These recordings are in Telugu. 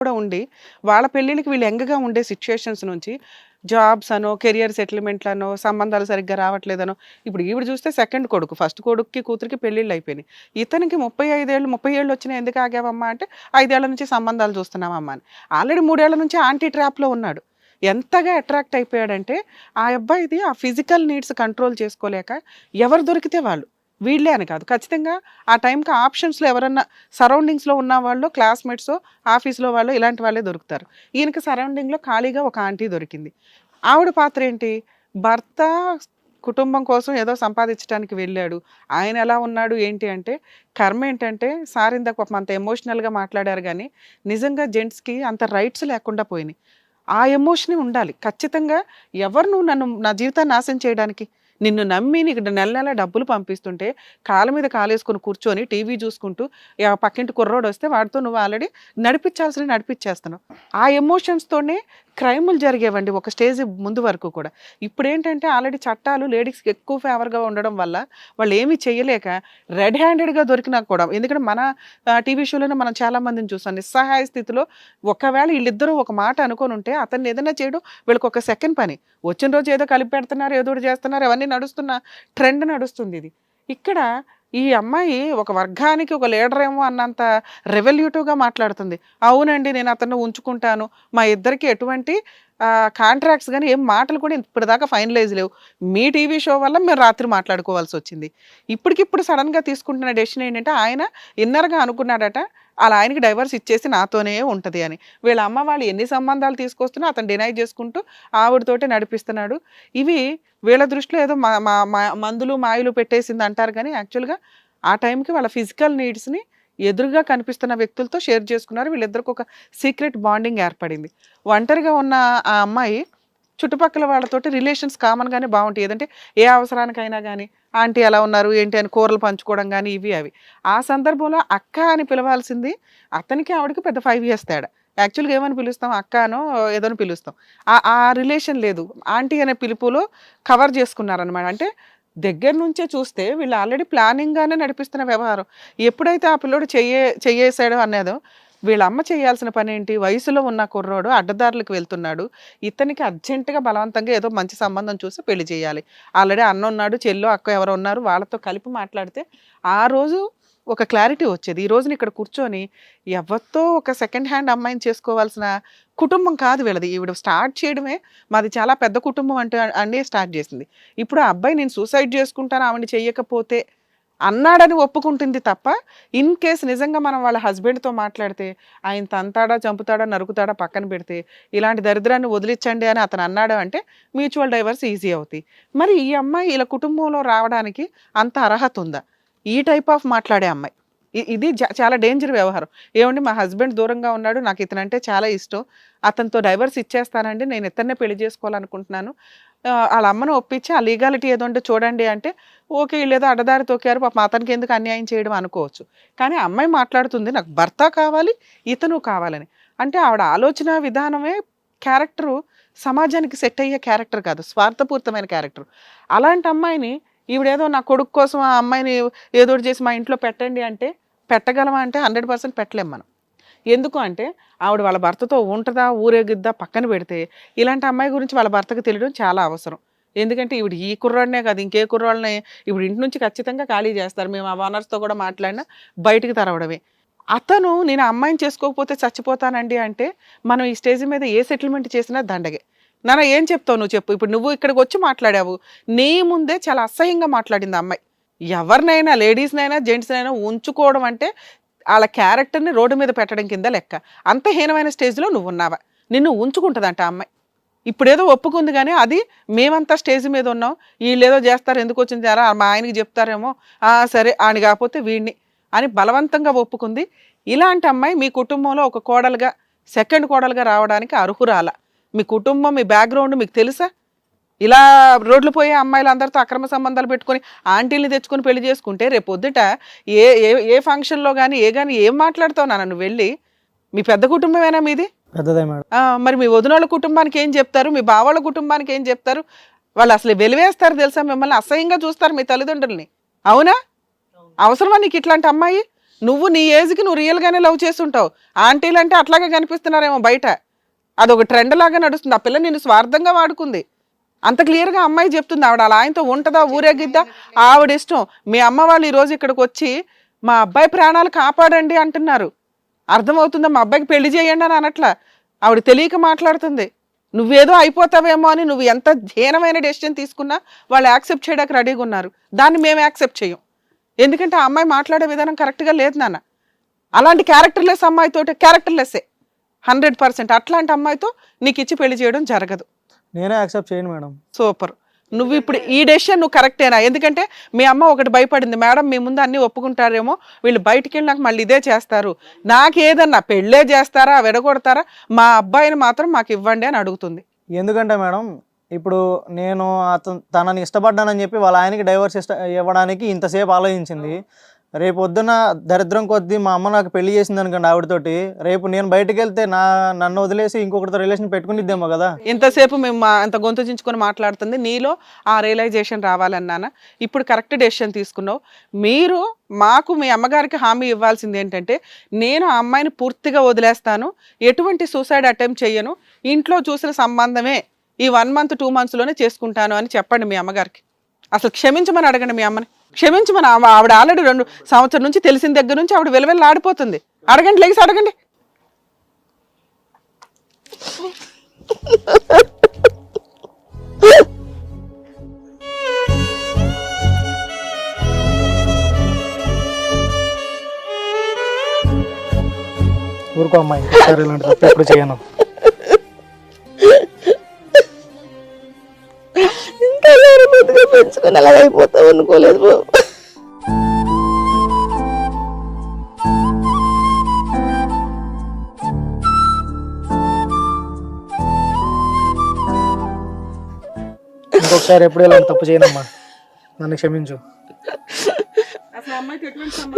కూడా ఉండి వాళ్ళ పెళ్ళిళ్ళకి వీళ్ళు ఎంగగా ఉండే సిచ్యుయేషన్స్ నుంచి జాబ్స్ అనో కెరియర్ సెటిల్మెంట్లనో సంబంధాలు సరిగ్గా రావట్లేదనో ఇప్పుడు ఈవిడ చూస్తే సెకండ్ కొడుకు ఫస్ట్ కొడుక్కి కూతురికి పెళ్ళిళ్ళు అయిపోయినాయి. ఇతనికి ముప్పై ఐదేళ్ళు ముప్పై ఏళ్ళు వచ్చినాయి ఎందుకు ఆగావమ్మా అంటే ఐదేళ్ళ నుంచి సంబంధాలు చూస్తున్నామమ్మా అని. ఆల్రెడీ మూడేళ్ళ నుంచి ఆంటీ ట్రాప్లో ఉన్నాడు. ఎంతగా అట్రాక్ట్ అయిపోయాడంటే ఆ అబ్బాయిది ఆ ఫిజికల్ నీడ్స్ కంట్రోల్ చేసుకోలేక ఎవరు దొరికితే వాళ్ళు. వీళ్ళే అని కాదు. ఖచ్చితంగా ఆ టైంకి ఆప్షన్స్లో ఎవరన్నా సరౌండింగ్స్లో ఉన్న వాళ్ళు క్లాస్మేట్స్ ఆఫీస్లో వాళ్ళు ఇలాంటి వాళ్ళే దొరుకుతారు. ఈయనకి సరౌండింగ్లో ఖాళీగా ఒక ఆంటీ దొరికింది. ఆవిడ పాత్ర ఏంటి? భర్త కుటుంబం కోసం ఏదో సంపాదించడానికి వెళ్ళాడు. ఆయన ఎలా ఉన్నాడు? ఏంటి అంటే కర్మ ఏంటంటే సార్ ఇందాక పాపం అంత ఎమోషనల్గా మాట్లాడారు కానీ నిజంగా జెంట్స్కి అంత రైట్స్ లేకుండా పోయినాయి. ఆ ఎమోషన్ ఉండాలి. ఖచ్చితంగా ఎవరు నువ్వు నన్ను నా జీవితాన్ని నాశనం చేయడానికి? నిన్ను నమ్మి నీకు నెల నెల డబ్బులు పంపిస్తుంటే కాళ్ళ మీద కాలేసుకొని కూర్చొని టీవీ చూసుకుంటూ పక్కింటి కుర్రోడు వస్తే వాడితో నువ్వు ఆల్రెడీ నడిపించాల్సిన నడిపించేస్తున్నావు. ఆ ఎమోషన్స్తోనే క్రైములు జరిగేవండి ఒక స్టేజ్ ముందు వరకు కూడా. ఇప్పుడు ఏంటంటే ఆల్రెడీ చట్టాలు లేడీస్కి ఎక్కువ ఫేవర్గా ఉండడం వల్ల వాళ్ళు ఏమీ చేయలేక రెడ్ హ్యాండెడ్గా దొరికినా కూడా ఎందుకంటే మన టీవీ షోలోనే మనం చాలా మందిని చూస్తాం. నిస్సహాయ స్థితిలో ఒకవేళ వీళ్ళిద్దరూ ఒక మాట అనుకొని ఉంటే అతన్ని ఏదైనా చేయడం వీళ్ళకి ఒక సెకండ్ పని. వచ్చిన రోజు ఏదో కలిపి పెడుతున్నారు ఏదో ఒకటి చేస్తున్నారు అవన్నీ నడుస్తున్న ట్రెండ్ నడుస్తుంది ఇది. ఇక్కడ ఈ అమ్మాయి ఒక వర్గానికి ఒక లీడర్ ఏమో అన్నంత రెవల్యూటివ్గా మాట్లాడుతుంది. అవునండి నేను అతన్ని ఉంచుకుంటాను. మా ఇద్దరికి ఎటువంటి కాంట్రాక్ట్స్ కానీ ఏం మాటలు కూడా ఇప్పటిదాకా ఫైనలైజ్ లేవు. మీ టీవీ షో వల్ల మేము రాత్రి మాట్లాడుకోవాల్సి వచ్చింది. ఇప్పటికిప్పుడు సడన్గా తీసుకుంటున్న డెసిషన్ ఏంటంటే ఆయన ఇన్నర్గా అనుకున్నాడట అలా ఆయనకి డైవర్స్ ఇచ్చేసి నాతోనే ఉంటుంది అని. వీళ్ళ అమ్మ వాళ్ళు ఎన్ని సంబంధాలు తీసుకొస్తున్నా అతను డినై చేసుకుంటూ ఆవిడతోటే నడిపిస్తున్నాడు. ఇవి వీళ్ళ దృష్టిలో ఏదో మా మా- మా- మందులు మాయలు పెట్టేసింది అంటారు కానీ యాక్చువల్గా ఆ టైంకి వాళ్ళ ఫిజికల్ నీడ్స్ని ఎదురుగా కనిపిస్తున్న వ్యక్తులతో షేర్ చేసుకున్నారు. వీళ్ళిద్దరికి ఒక సీక్రెట్ బాండింగ్ ఏర్పడింది. ఒంటరిగా ఉన్న ఆ అమ్మాయి చుట్టుపక్కల వాళ్ళతోటి రిలేషన్స్ కామన్గానే బాగుంటాయి. ఏదంటే ఏ అవసరానికైనా కానీ ఆంటీ ఎలా ఉన్నారు ఏంటి అని కూరలు పంచుకోవడం కానీ ఇవి అవి. ఆ సందర్భంలో అక్క అని పిలవాల్సింది అతనికి ఆవిడకి పెద్ద ఫైవ్ ఇయర్స్ తేడా. యాక్చువల్గా ఏమని పిలుస్తాం? అక్కనో ఏదో పిలుస్తాం. ఆ ఆ రిలేషన్ లేదు. ఆంటీ అనే పిలుపులో కవర్ చేసుకున్నారనమాట అంటే దగ్గర నుంచే చూస్తే వీళ్ళు ఆల్రెడీ ప్లానింగ్గానే నడిపిస్తున్న వ్యవహారం. ఎప్పుడైతే ఆ పిల్లోడు చెయ్యే చెయ్యేసాడో అనేదో వీళ్ళ అమ్మ చేయాల్సిన పని ఏంటి? వయసులో ఉన్న కుర్రోడు అడ్డదారులకు వెళ్తున్నాడు. ఇతనికి అర్జెంటుగా బలవంతంగా ఏదో మంచి సంబంధం చూసి పెళ్ళి చేయాలి. ఆల్రెడీ అన్న ఉన్నాడు చెల్లు అక్క ఎవరు ఉన్నారు వాళ్ళతో కలిపి మాట్లాడితే ఆ రోజు ఒక క్లారిటీ వచ్చేది. ఈ రోజున ఇక్కడ కూర్చొని ఎవరితో ఒక సెకండ్ హ్యాండ్ అమ్మాయిని చేసుకోవాల్సిన కుటుంబం కాదు వీళ్ళది. ఈవిడ స్టార్ట్ చేయడమే మాది చాలా పెద్ద కుటుంబం అంటే అన్నీ స్టార్ట్ చేసింది. ఇప్పుడు ఆ అబ్బాయి నేను సూసైడ్ చేసుకుంటాను ఆవిడ చెయ్యకపోతే అన్నాడని ఒప్పుకుంటుంది తప్ప ఇన్ కేస్ నిజంగా మనం వాళ్ళ హస్బెండ్తో మాట్లాడితే ఆయన తంతాడా చంపుతాడా నరుకుతాడా పక్కన పెడితే ఇలాంటి దరిద్రాన్ని వదిలించండి అని అతను అన్నాడు అంటే మ్యూచువల్ డైవర్స్ ఈజీ అవుతాయి. మరి ఈ అమ్మాయి ఇలా కుటుంబంలో రావడానికి అంత అర్హత ఉందా? ఈ టైప్ ఆఫ్ మాట్లాడే అమ్మాయి. ఇది చాలా డేంజర్ వ్యవహారం. ఏమండి మా హస్బెండ్ దూరంగా ఉన్నాడు నాకు ఇతనంటే చాలా ఇష్టం. అతనితో డైవర్స్ ఇచ్చేస్తానండి నేను ఇతన్నే పెళ్ళి చేసుకోవాలనుకుంటున్నాను. వాళ్ళ అమ్మను ఒప్పించి ఆ లీగాలిటీ ఏదో ఉంటే చూడండి అంటే ఓకే వీళ్ళేదో అడ్డదారి తొక్కారు పాప అతనికి ఎందుకు అన్యాయం చేయడం అనుకోవచ్చు. కానీ అమ్మాయి మాట్లాడుతుంది నాకు భర్త కావాలి ఇతను కావాలని. అంటే ఆవిడ ఆలోచన విధానమే క్యారెక్టరు సమాజానికి సెట్ అయ్యే క్యారెక్టర్ కాదు స్వార్థపూరితమైన క్యారెక్టర్. అలాంటి అమ్మాయిని ఈవిడేదో నా కొడుకు కోసం ఆ అమ్మాయిని ఏదో చేసి మా ఇంట్లో పెట్టండి అంటే పెట్టగలమా అంటే హండ్రెడ్ పర్సెంట్ పెట్టలేం మనం. ఎందుకు అంటే ఆవిడ వాళ్ళ భర్తతో ఉంటుందా ఊరేగిద్దా పక్కన పెడితే ఇలాంటి అమ్మాయి గురించి వాళ్ళ భర్తకు తెలియడం చాలా అవసరం. ఎందుకంటే ఇప్పుడు ఈ కుర్రాడినే కాదు ఇంకే కుర్రాళ్ళనే ఇప్పుడు ఇంటి నుంచి ఖచ్చితంగా ఖాళీ చేస్తారు. మేము ఆ ఓనర్స్తో కూడా మాట్లాడినా బయటికి తరవడమే. అతను నేను అమ్మాయిని చేసుకోకపోతే చచ్చిపోతానండి అంటే మనం ఈ స్టేజ్ మీద ఏ సెటిల్మెంట్ చేసినా దండగే. నాన్న ఏం చెప్తావు నువ్వు చెప్పు. ఇప్పుడు నువ్వు ఇక్కడికి వచ్చి మాట్లాడావు. నీ ముందే చాలా అసహ్యంగా మాట్లాడింది అమ్మాయి. ఎవరినైనా లేడీస్నైనా జెంట్స్నైనా ఉంచుకోవడం అంటే వాళ్ళ క్యారెక్టర్ని రోడ్డు మీద పెట్టడం కింద లెక్క. అంత హీనమైన స్టేజ్లో నువ్వు ఉన్నావా నిన్ను ఉంచుకుంటుందంట అమ్మాయి. ఇప్పుడేదో ఒప్పుకుంది కానీ అది మేమంతా స్టేజ్ మీద ఉన్నాం. వీళ్ళు ఏదో చేస్తారు ఎందుకు వచ్చింది అలా మా ఆయనకి చెప్తారేమో. సరే ఆయన కాకపోతే వీడిని అని బలవంతంగా ఒప్పుకుంది. ఇలాంటి అమ్మాయి మీ కుటుంబంలో ఒక కోడలుగా సెకండ్ కోడలుగా రావడానికి అర్హురాల? మీ కుటుంబం మీ బ్యాక్గ్రౌండ్ మీకు తెలుసా? ఇలా రోడ్లు పోయే అమ్మాయిలు అందరితో అక్రమ సంబంధాలు పెట్టుకొని ఆంటీల్ని తెచ్చుకొని పెళ్ళి చేసుకుంటే రేపు పొద్దుట ఏ ఏ ఏ ఫంక్షన్లో కానీ ఏ కానీ ఏం మాట్లాడుతావు నాన్న? నువ్వు వెళ్ళి మీ పెద్ద కుటుంబమేనా మీది? పెద్దదే మేడం. మరి మీ వదినోళ్ళ కుటుంబానికి ఏం చెప్తారు? మీ బావాళ్ళ కుటుంబానికి ఏం చెప్తారు? వాళ్ళు అసలు వెలివేస్తారు తెలుసా మిమ్మల్ని? అసహ్యంగా చూస్తారు మీ తల్లిదండ్రుల్ని. అవునా? అవసరమా నీకు ఇట్లాంటి అమ్మాయి? నువ్వు నీ ఏజ్కి నువ్వు రియల్గానే లవ్ చేస్తుంటావు. ఆంటీలు అంటే అట్లాగే కనిపిస్తున్నారేమో బయట. అదొక ట్రెండ్ లాగా నడుస్తుంది. ఆ పిల్ల నిన్ను స్వార్థంగా వాడుకుంది. అంత క్లియర్గా అమ్మాయి చెప్తుంది. ఆవిడ అలా ఆయనతో ఉంటుందా ఊరేగిద్దా? ఆవిడ ఇష్టం. మీ అమ్మ వాళ్ళు ఈ రోజు ఇక్కడికి వచ్చి మా అబ్బాయి ప్రాణాలు కాపాడండి అంటున్నారు. అర్థమవుతుందా? మా అబ్బాయికి పెళ్ళి చేయండి అని అనట్లా. ఆవిడ తెలియక మాట్లాడుతుంది. నువ్వేదో అయిపోతావేమో అని నువ్వు ఎంత హీనమైన డెసిషన్ తీసుకున్నా వాళ్ళు యాక్సెప్ట్ చేయడానికి రెడీగా ఉన్నారు. దాన్ని మేము యాక్సెప్ట్ చేయం. ఎందుకంటే ఆ అమ్మాయి మాట్లాడే విధానం కరెక్ట్గా లేదు నాన్న. అలాంటి క్యారెక్టర్లెస్ అమ్మాయితోటి క్యారెక్టర్లెస్సే హండ్రెడ్ పర్సెంట్. అట్లాంటి అమ్మాయితో నీకు ఇచ్చి పెళ్ళి చేయడం జరగదు. నేనే యాక్సెప్ట్ చేయను మేడం. సూపర్. నువ్వు ఇప్పుడు ఈ డెసిషన్ నువ్వు కరెక్టేనా ఎందుకంటే మీ అమ్మ ఒకటి భయపడింది మేడం మీ ముందు అన్ని ఒప్పుకుంటారేమో వీళ్ళు బయటికి వెళ్ళి నాకు మళ్ళీ ఇదే చేస్తారు. నాకు ఏదన్నా పెళ్ళే చేస్తారా విడగొడతారా? మా అబ్బాయిని మాత్రం మాకు ఇవ్వండి అని అడుగుతుంది. ఎందుకంటే మేడం ఇప్పుడు నేను అతను తనని ఇష్టపడ్డానని చెప్పి వాళ్ళ ఆయనకి డైవర్స్ ఇష్ట ఇవ్వడానికి ఇంతసేపు ఆలోచించింది. రేపు పొద్దున దరిద్రం కొద్దీ మా అమ్మ నాకు పెళ్ళి చేసింది అనుకోండి ఆవిడతోటి. రేపు నేను బయటకు వెళ్తే నా నన్ను వదిలేసి ఇంకొకరితో రిలేషన్ పెట్టుకునిద్దేమో కదా. ఇంతసేపు మేము మా అంత గొంతు చించుకొని మాట్లాడుతుంది. నీలో ఆ రియలైజేషన్ రావాలన్నానా ఇప్పుడు కరెక్ట్ డెసిషన్ తీసుకున్నావు. మీరు మాకు మీ అమ్మగారికి హామీ ఇవ్వాల్సింది ఏంటంటే నేను ఆ అమ్మాయిని పూర్తిగా వదిలేస్తాను. ఎటువంటి సూసైడ్ అటెంప్ట్ చేయను ఇంట్లో చూసిన సంబంధమే ఈ వన్ మంత్ టూ మంత్స్లోనే చేసుకుంటాను అని చెప్పండి మీ అమ్మగారికి. అసలు క్షమించమని అడగండి మీ అమ్మని. క్షమించమని ఆవ- ఆవిడ ఆల్రెడీ రెండు సంవత్సరం నుంచి తెలిసిన దగ్గర నుంచి ఆవిడ వెలవెల్లి ఆడిపోతుంది. అడగండి లేచి అడగండి. ఊరుకో అమ్మాయి సరే ఇలాంటి తప్పు ఎప్పుడు చేయను. బతుగా పెంచుకొని అలా అయిపోతావు అనుకోలేదు. బాబు ఇంకొకసారి ఎప్పుడు ఇలాంటి తప్పు చేయనమ్మా. నన్ను క్షమించు.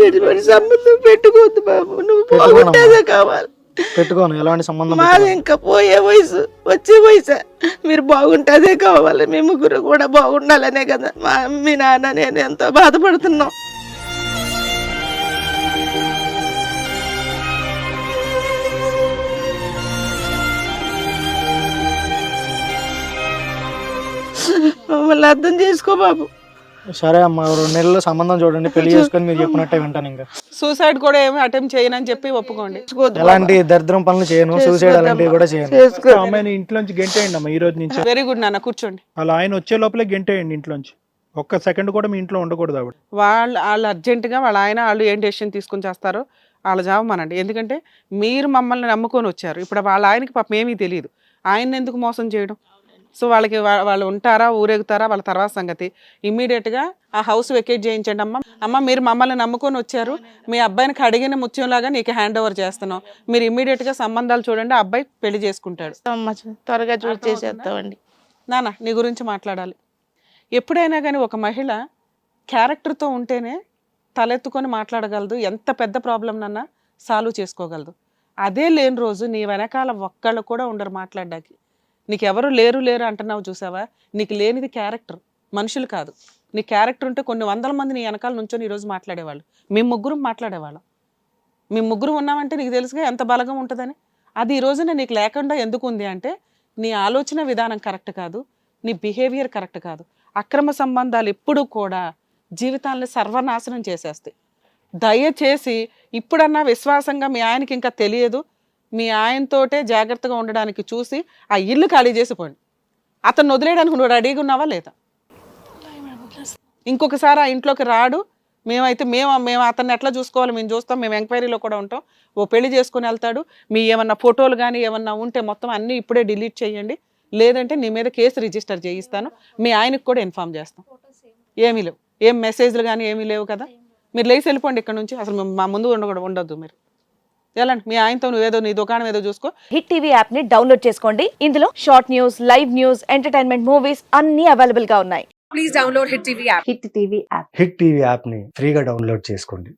ఎటువంటి సంబంధం పెట్టుకోవద్దు బాబు. నువ్వు. బాగుంటేదే కావాలి. పెట్టుకోను ఎలాంటి సంబంధం మాది. ఇంకా పోయే వయసు వచ్చే వయసు. మీరు బాగుంటేదే కావాలి మీ ముగ్గురు కూడా బాగుండాలనే కదా. మా మీ నాన్న నేను ఎంతో బాధపడుతున్నాం. మమ్మల్ని అర్థం చేసుకో బాబు. సరే అమ్మా రెండు నెలల్లో సంబంధం చూడండి పెళ్ళి చేసుకొని మీరు చెప్పినట్టే వింటాను ఇంకా. సూసైడ్ కూడా ఏమి అటెంప్ట్ చేయనని చెప్పి ఒప్పుకోండి. ఎలాంటి దరిద్రం పనులు చేయను సూసైడ్ అలాంటివి కూడా చేయను. అమ్మాయిని ఇంట్లోంచి గెంటేయండి అమ్మా ఈ రోజు నుంచి. వెరీ గుడ్ నాన్న కూర్చోండి. అలా ఆయన వచ్చే లోపలే గెంటేయండి ఇంట్లోంచి. ఒక్క సెకండ్ కూడా మీ ఇంట్లో ఉండకూడదు ఆవిడ. వాళ్ళు వాళ్ళు అర్జెంటుగా వాళ్ళ ఆయన వాళ్ళు ఏం డెసిషన్ తీసుకుని చేస్తారో వాళ్ళ జాబమనండి ఎందుకంటే మీరు మమ్మల్ని నమ్ముకొని వచ్చారు. ఇప్పుడు వాళ్ళ ఆయనకి పాపం ఏమీ తెలియదు. ఆయన ఎందుకు మోసం చేయడం? సో వాళ్ళకి వాళ్ళు ఉంటారా ఊరేగుతారా వాళ్ళ తర్వాత సంగతి. ఇమ్మీడియట్గా ఆ హౌస్ వెకేట్ చేయించండి అమ్మ. అమ్మ మీరు మమ్మల్ని నమ్ముకొని వచ్చారు. మీ అబ్బాయిని కడిగిన ముత్యంలాగా నీకు హ్యాండ్ ఓవర్ చేస్తున్నాం. మీరు ఇమ్మీడియట్గా సంబంధాలు చూడండి ఆ అబ్బాయి పెళ్ళి చేసుకుంటాడు. త్వరగా చూసి చేసేద్దామండి నాన్న నీ గురించి మాట్లాడాలి. ఎప్పుడైనా కానీ ఒక మహిళ క్యారెక్టర్తో ఉంటేనే తలెత్తుకొని మాట్లాడగలదు. ఎంత పెద్ద ప్రాబ్లం నన్నా సాల్వ్ చేసుకోగలదు. అదే లేని రోజు నీ వెనకాల ఒక్కళ్ళు కూడా ఉండరు మాట్లాడడానికి. నీకు ఎవరు లేరు లేరు అంటున్నావు చూసావా? నీకు లేనిది క్యారెక్టర్. మనుషులు కాదు. నీ క్యారెక్టర్ ఉంటే కొన్ని వందల మంది నీ వెనకాల నుంచొని ఈరోజు మాట్లాడేవాళ్ళు. మేము ముగ్గురు మాట్లాడేవాళ్ళం. మేము ముగ్గురు ఉన్నామంటే నీకు తెలుసుగా ఎంత బలగం ఉంటుందని? అది ఈ రోజున నీకు లేకుండా ఎందుకు ఉంది అంటే నీ ఆలోచన విధానం కరెక్ట్ కాదు నీ బిహేవియర్ కరెక్ట్ కాదు. అక్రమ సంబంధాలు ఎప్పుడూ కూడా జీవితాలను సర్వనాశనం చేసేస్తాయి. దయచేసి ఇప్పుడన్నా విశ్వాసంగా మీ ఆయనకి ఇంకా తెలియదు మీ ఆయనతోటే జాగ్రత్తగా ఉండడానికి చూసి ఆ ఇల్లు ఖాళీ చేసిపోండి. అతను వదిలేయడానికి నువ్వు రెడీగా ఉన్నావా లేదా? ఇంకొకసారి ఆ ఇంట్లోకి రాడు. మేమైతే మేము మేము అతన్ని ఎట్లా చూసుకోవాలి? మేము చూస్తాం. మేము ఎంక్వైరీలో కూడా ఉంటాం. ఓ పెళ్ళి చేసుకుని వెళ్తాడు. మీ ఏమన్నా ఫోటోలు కానీ ఏమన్నా ఉంటే మొత్తం అన్నీ ఇప్పుడే డిలీట్ చేయండి. లేదంటే నీ మీద కేసు రిజిస్టర్ చేయిస్తాను. మీ ఆయనకు కూడా ఇన్ఫామ్ చేస్తాం. ఏమీ లేవు. ఏం మెసేజ్లు కానీ ఏమీ లేవు కదా. మీరు లేచి వెళ్ళిపోండి ఇక్కడ నుంచి. అసలు మా ముందు ఉండకూడదు ఉండొద్దు మీరు. వెళ్ళండి మీ ఆయనతో నువ్వేదో నీ దుకాణం ఏదో చూసుకో. హిట్ టీవీ యాప్ని డౌన్లోడ్ చేసుకోండి. ఇందులో short news live news entertainment movies అన్ని అవైలబుల్గా ఉన్నాయి. హిట్ టీవీ యాప్ని ఫ్రీగా డౌన్లోడ్ చేసుకోండి.